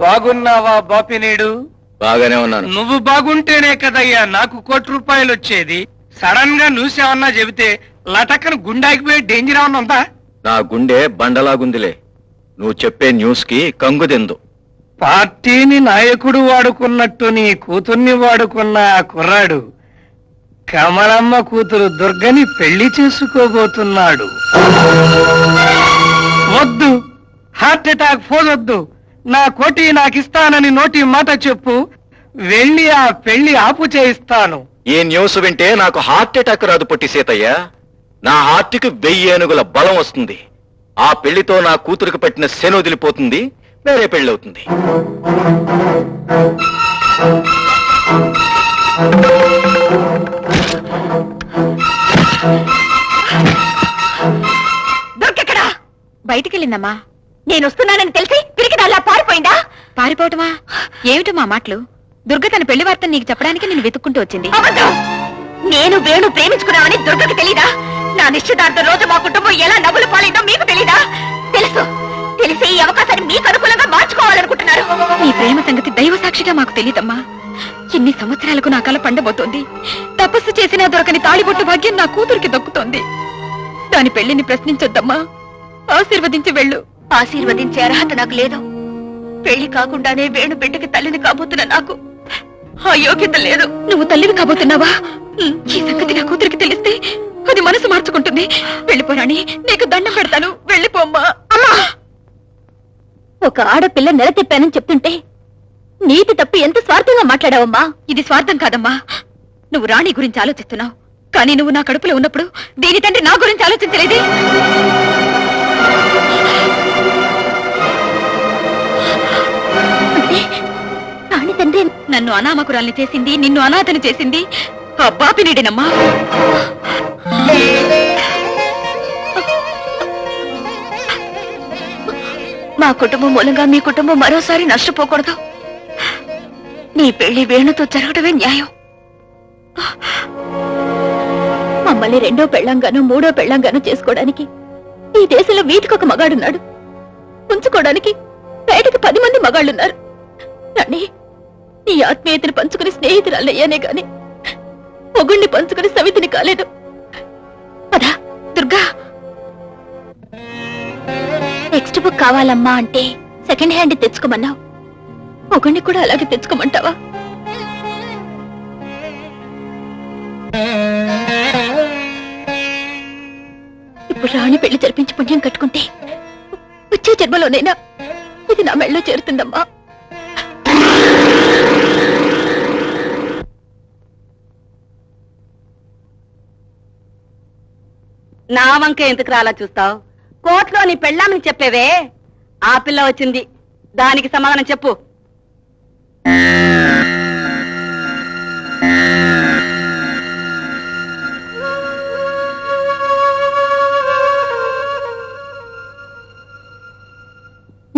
బాగున్నావా బాపినీడు? బాగానే ఉన్నాను. నువ్వు బాగుంటేనే కదయ్యా నాకు కోటి రూపాయలు వచ్చేది. సడన్గా నువ్వేమన్నా చెబితే లటక్కన గుండాకిపోయి డేంజర్ ఏమన్నా ఉందా? నా గుండె బండలాగుందిలే. నువ్వు చెప్పే న్యూస్కి కంగుదెందు పార్టీని నాయకుడు వాడుకున్నట్టు నీ కూతుర్ని వాడుకున్న ఆ కుర్రాడు కమలమ్మ కూతురు దుర్గని పెళ్ళి చేసుకోబోతున్నాడు. వద్దు. హార్ట్ అటాక్ పోదొద్దు నా కోటి నాకిస్తానని నోటి మాట చెప్పు. వెళ్ళి ఆ పెళ్ళి ఆపు చేయిస్తాను. ఈ న్యూస్ వింటే నాకు హార్ట్ అటాక్ రాదు పొట్టి సీతయ్య. నా హార్ట్కి వెయ్యి ఏనుగుల బలం వస్తుంది. ఆ పెళ్ళితో నా కూతురికి పట్టిన శని వదిలిపోతుంది. వేరే పెళ్ళి అవుతుంది దొరికెక్కడా? బయటికెళ్ళిందమ్మా. నేను వస్తున్నానని తెలిసి పారిపోవటమా? ఏమిటి మా మాటలు? దుర్గ తన పెళ్ళి వార్త నీకు చెప్పడానికి నేను వెతుక్కుంటూ వచ్చింది. నేను వేణు ప్రేమించుకున్నామని దుర్గకి తెలీదా? నా నిశ్చితార్థం రోజు మా కుటుంబం ఎలా నవ్వులు పాలైందో మీకు తెలీదా? తెలుసు. తెలిసి ఈ అవకాశాన్ని మీకు అనుకూలంగా మార్చుకోవాలనుకుంటున్నారు. నీ ప్రేమ సంగతి దైవ సాక్షిగా మాకు తెలీదమ్మా. ఇన్ని సంవత్సరాలకు నా కల పండబోతోంది. తపస్సు చేసినా దొరకని తాళిబొట్టు భాగ్యం నా కూతురికి దక్కుతోంది. దాని పెళ్ళిని ప్రశ్నించొద్దమ్మా. ఆశీర్వదించి వెళ్ళు. ఆశీర్వదించే అర్హత నాకు లేదు. పెళ్ళి కాకుండానే వేణు బిడ్డకి తల్లిని కాబోతున్న నాకు ఆ యోగ్యత లేదు. నువ్వు తల్లిని కాబోతున్నావా? ఈ సంగతి నా కూతురికి తెలిస్తే అది మనసు మార్చుకుంటుంది. వెళ్ళిపోరాని నీకు దండం పెడతాను. వెళ్ళిపోమ్మా. అమ్మా! ఒక ఆడపిల్ల నెల తిప్పానని చెప్తుంటే నీతి తప్పి ఎంత స్వార్థంగా మాట్లాడావమ్మా? ఇది స్వార్థం కాదమ్మా. నువ్వు రాణి గురించి ఆలోచిస్తున్నావు. కానీ నువ్వు నా కడుపులో ఉన్నప్పుడు దీని తండ్రి నా గురించి ఆలోచించలేదే? రాణి తండ్రి నన్ను అనామకురాల్ని చేసింది నిన్ను అనాథను చేసింది. ఆ బాపినీడేనమ్మా మా కుటుంబం మూలంగా మీ కుటుంబం మరోసారి నష్టపోకూడదు. నీ పెళ్ళి వేణుతో జరగడమే న్యాయం. మమ్మల్ని రెండో పెళ్ళంగాను మూడో పెళ్ళంగాను చేసుకోవడానికి ఈ దేశంలో వీధికొక మగాడున్నాడు. ఉంచుకోవడానికి బయటకు పది మంది మగాళ్ళున్నారు. రాణి నీ ఆత్మీయతను పంచుకుని స్నేహితురాలయ్యానే గాని మొగుణ్ణి పంచుకుని సవితిని కాలేదు. పదా దుర్గా. టెక్స్ట్ బుక్ కావాలమ్మా అంటే సెకండ్ హ్యాండ్ తెచ్చుకోమన్నావు. మొగుణ్ణి కూడా అలాగే తెచ్చుకోమంటావా? ఇప్పుడు రాణి పెళ్ళి జరిపించి పుణ్యం కట్టుకుంటే వచ్చే జన్మలోనైనా ఇది నా మెళ్ళలో చేరుతుందమ్మా. నా వంక ఎందుకు రాలా చూస్తావు? కోర్టులో నీ పెళ్ళామని చెప్పేవే? ఆ పిల్ల వచ్చింది. దానికి సమాధానం చెప్పు.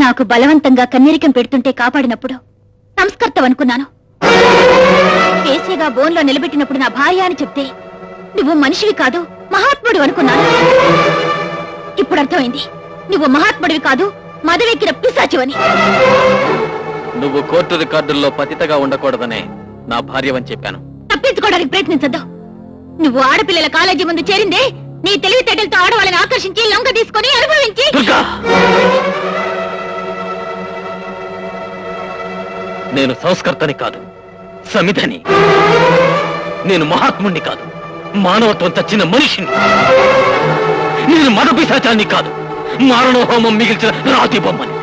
నాకు బలవంతంగా కన్నీరికం పెడుతుంటే కాపాడినప్పుడు సంస్కర్తవనుకున్నాను కేసీగా బోన్లో నిలబెట్టినప్పుడు నా భార్య అని చెప్తే నువ్వు మనిషివి కాదు. మహాత్ముడు అనుకున్నాను. ఇప్పుడు అర్థమైంది. నువ్వు మహాత్ముడివి కాదు మదవెక్కిన పిశాచివని. నువ్వు కోర్టు రికార్డుల్లో పతితగా ఉండకూడదనే నా భార్యవని చెప్పాను. తప్పించుకోవడానికి ప్రయత్నించద్దు. నువ్వు ఆడపిల్లల కాలేజీ ముందు చేరిందే నీ తెలివితేటలతో ఆడవాళ్ళని ఆకర్షించి లొంగ తీసుకొని అనుభవించి. నేను సంస్కర్తని కాదు సమిధని. నేను మహాత్ముణ్ణి కాదు. మానవత్వం తచ్చిన మనిషిని. నేను మద పిశాచాన్ని కాదు మారణోహోమం మిగిల్చిన రాతి బొమ్మని.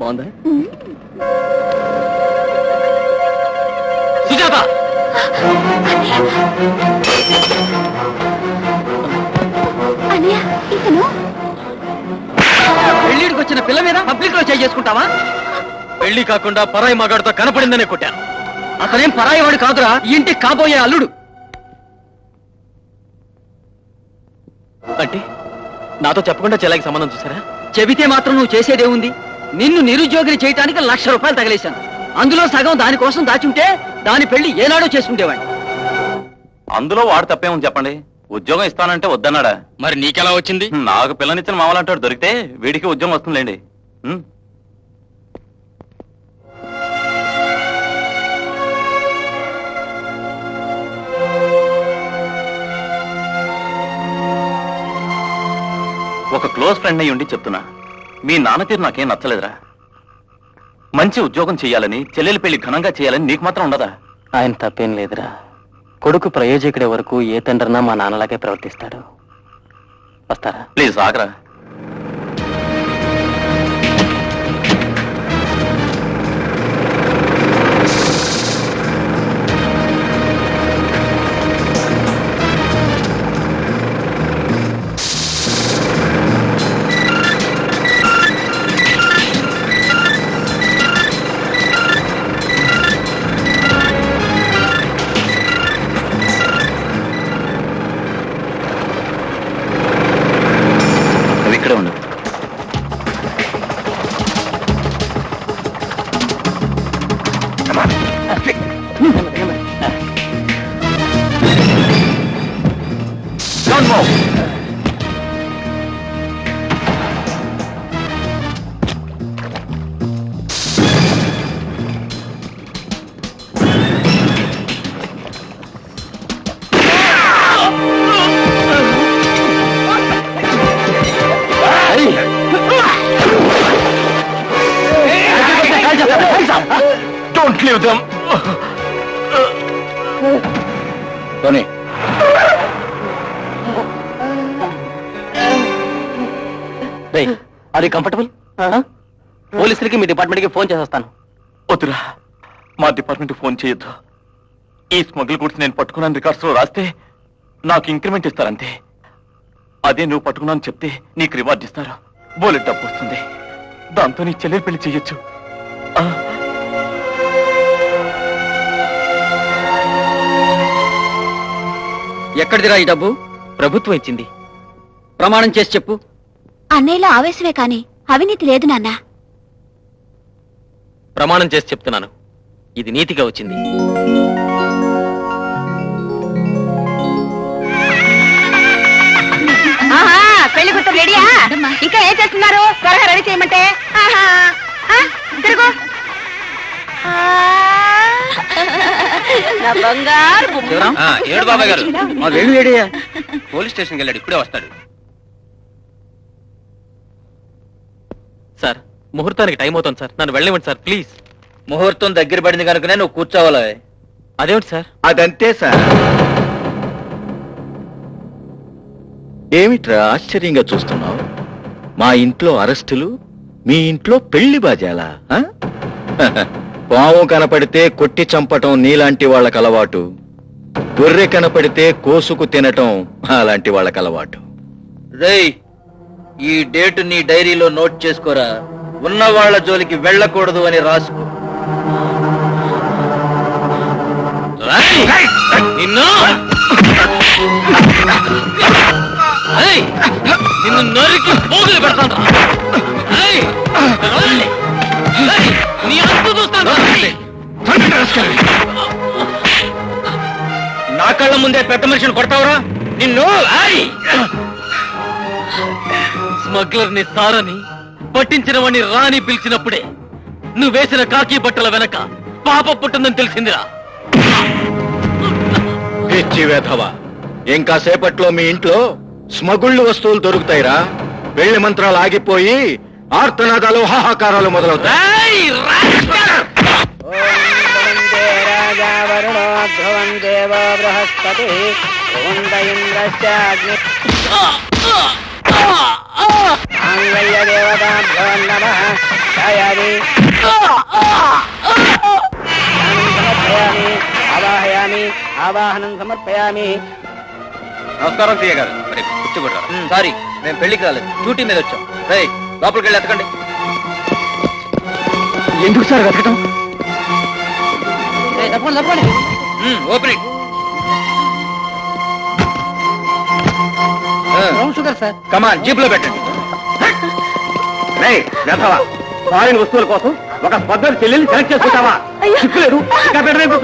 బాగుందా? సుజాత! పెళ్ళిడికి వచ్చిన పిల్ల మీద పబ్లిక్లో చేసుకుంటావా? పెళ్ళి కాకుండా పరాయి మగాడితో కనపడిందనే కొట్టాను. అతనేం పరాయి వాడు కాదురా ఈ ఇంటికి కాబోయే అల్లుడు. అంటే నాతో చెప్పకుండా చెల్లాకి సంబంధం చూసారా? చెబితే మాత్రం నువ్వు చేసేదేముంది నిన్ను నిరుద్యోగిని చేయటానికి లక్ష రూపాయలు తగిలేశాను. అందులో సగం దానికోసం దాచుంటే దాని పెళ్ళి ఏనాడో చేసుకుంటేవాడిని. అందులో వాడు తప్పేమని చెప్పండి? ఉద్యోగం ఇస్తానంటే వద్దన్నాడా? మరి నీకెలా వచ్చింది? నాకు పిల్లనిచ్చిన మామలంటాడు దొరికితే వీడికి ఉద్యోగం వస్తుందిలేండి. ఒక క్లోజ్ ఫ్రెండ్ అయ్యి ఉండి చెప్తున్నా. మీ నాన్న తీరు నాకేం నచ్చలేదురా. మంచి ఉద్యోగం చేయాలని చెల్లెలి పెళ్ళి ఘనంగా చేయాలని నీకు మాత్రం ఉండదా ఆయన తప్పేం లేదురా. కొడుకు ప్రయోజకుడే వరకు ఏ తండ్రినా మా నాన్నలాగే ప్రవర్తిస్తాడు. వస్తారా? ప్లీజ్ ఆగరా. Them. Tony. అది కంఫర్టబుల్ పోలీసులకి మీ డిపార్ట్మెంట్కి ఫోన్ చేసేస్తాను. వద్దురా మా డిపార్ట్మెంట్ ఫోన్ చేయొద్దు. ఈ స్మగుల్ గుడ్స్ నేను పట్టుకున్నాను రికార్డ్స్లో రాస్తే నాకు ఇంక్రిమెంట్ ఇస్తారంతే. అదే నువ్వు పట్టుకున్నాను చెప్తే నీకు రివార్డ్ ఇస్తారు. బోలెట్ డబ్బు వస్తుంది. దాంతో నీ చెల్లెలు పెళ్ళి చెయ్యొచ్చు ఎక్కడిదిరా ఈ డబ్బు? ప్రభుత్వం ఇచ్చింది. ప్రమాణం చేసి చెప్పు. అన్నయ్యలో ఆవేశమే కాని అవినీతి లేదు నాన్న. ప్రమాణం చేసి చెప్తున్నాను. ఇది నీతిగా వచ్చింది. పెళ్ళి కూతురు రెడీయా? ఇంకా ఏం చేస్తున్నారు? త్వరగా రెడీ చేయమంటే? తిరుగు. ఆ, నా బంగారు బొమ్మ. ఏడు బాబాయ్ గారు. మా ఏడియా పోలీస్ స్టేషన్కి వెళ్ళాడు ఇప్పుడే వస్తాడు. సార్ ముహూర్తానికి టైం అవుతుంది సార్. నన్ను వెళ్ళనివ్వండి సార్ ప్లీజ్. ముహూర్తం దగ్గర పడింది కనుకనే నువ్వు కూర్చోవాలి. అదేమిటి సార్? అదంతే సార్. ఏమిట్రా ఆశ్చర్యంగా చూస్తున్నావు? మా ఇంట్లో అరెస్టులు మీ ఇంట్లో పెళ్ళి బాజాలా ఆ? పాము కనపడితే కొట్టి చంపటం నీలాంటి వాళ్ళకి అలవాటు. గొర్రె కనపడితే కోసుకు తినటం అలాంటి వాళ్ళకి అలవాటు. రేయ్ ఈ డేట్ నీ డైరీలో నోట్ చేసుకోరా? ఉన్న వాళ్ళ జోలికి వెళ్ళకూడదు అని రాసుకో. రాయ్! నిన్ను! నిన్ను నరికి పోగులు పెడతాను కళ్ళ ముందే పెద్ద మనిషిని కొడతావురా? నిన్ను! స్మగ్లర్ని సారని పట్టించిన వాణ్ణి రాని పిలిచినప్పుడే నువ్వు వేసిన కాకి బట్టల వెనక పాప పుట్టిందని తెలిసిందిరా. పిచ్చి వేధవా ఇంకా సేపట్లో మీ ఇంట్లో స్మగుళ్ళు వస్తువులు దొరుకుతాయిరా. పెళ్ళి మంత్రాలు ఆగిపోయి ఆర్తనాదాలు హాహాకారాలు మొదలవుతాయి. ఏయ్, రాస్కల్! ఆవాహనం సమర్పయామి నమస్కారం సీఏ గారు. మరి కూర్చోబెడతారా? సారీ మేము పెళ్ళికి రాలేదు. డ్యూటీ మీద వచ్చాం. రే లోపలికి వెళ్ళి ఎత్తకండి ఎందుకు సార్ వెతకటం? సార్. కమాన్ జీప్లో పెట్టండి. ఫారిన్ వస్తువుల కోసం ఒక పద్ధతి చెల్లెల్ని సెలెక్ట్ చేసుకుంటావా? చిక్కులేదు ఇంకా పెట్టలేదు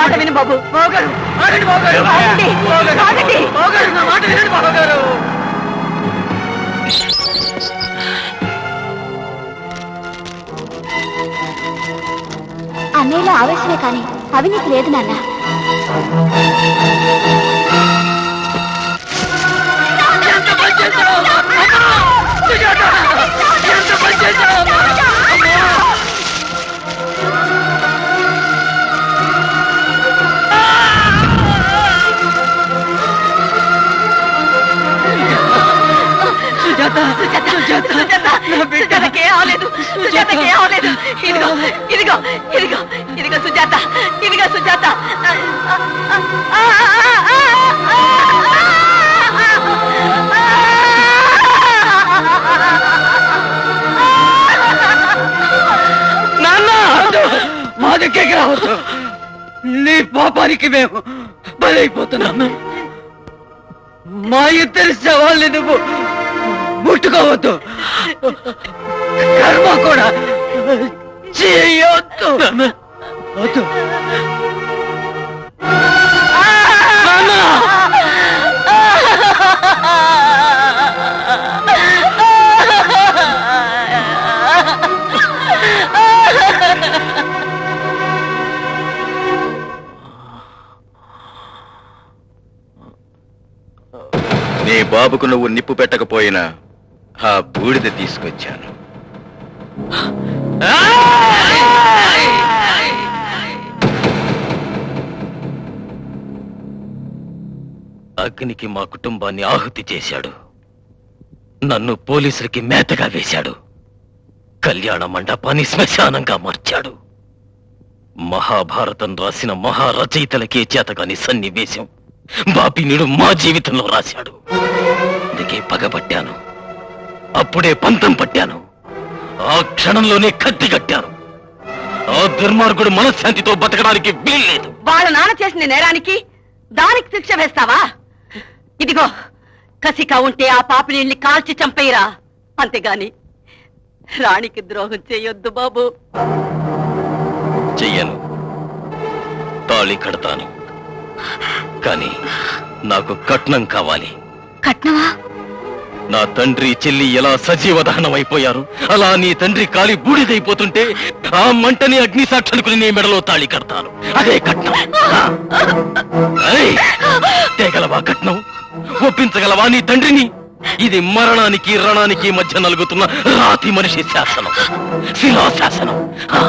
మాట విని బాబు. బాబు అన్నయ్యలో ఆవేశమే కానీ అవినీతి లేదు నాన్న. ఎంత పని చేశావు? ఎంత పని చేశావు? సుజాతకి అవలేదు సుజాతకి అవలేదు ఇదిగో ఇదిగో ఇదిగో ఇదిగో సుజాత. ఇదిగో సుజాత. మా దగ్గరికి రావద్దు. నీ పాపానికి మేము బలైపోతున్నాము మా ఇద్దరి శవాల్ని నువ్వు ముట్టుకోవద్దు. కర్మ కూడా చేయొద్దు. వద్దు! నీ బాబుకు నువ్వు నిప్పు పెట్టకపోయినా ఆ బూడిద తీసుకొచ్చాను. అగ్నికి మా కుటుంబాన్ని ఆహుతి చేశాడు. నన్ను పోలీసులకి మేతగా వేశాడు. కళ్యాణ మండపాన్ని శ్మశానంగా మార్చాడు. మహాభారతం రాసిన మహారచయితలకే చేతగాని సన్నివేశం బాపినుడు మా జీవితంలో రాశాడు. అందుకే పగబట్టాను అప్పుడే పంతం పట్టాను. ఆ క్షణంలోనే కత్తి కట్టాను. ఆ దుర్మార్గుడు మనశ్శాంతితో బతకడానికి వీల్లేదు. వాళ్ళ నాన్న చేసిన నేరానికి దానికి శిక్ష వేస్తావా? ఇదిగో కసిగా ఉంటే ఆ పాపిని కాల్చి చంపేయరా. అంతేగాని రాణికి ద్రోహం చేయొద్దు బాబు. చెయ్యను. తాళి కడతాను. కానీ నాకు కట్నం కావాలి. కట్నవా నా తండ్రి చెల్లి ఎలా సజీవ అయిపోయారు? అలా నీ తండ్రి కాలి బూడిదైపోతుంటే ఆ మంటని అగ్ని సాక్షనుకుని నీ మెడలో తాళి కడతాను. అదే కట్నం. తేగలవా కట్నం? ఒప్పించగలవా నీ తండ్రిని? ఇది మరణానికి రణానికి మధ్య నలుగుతున్న రాతి మనిషి శాసనం. శిలా శాసనం ఆ.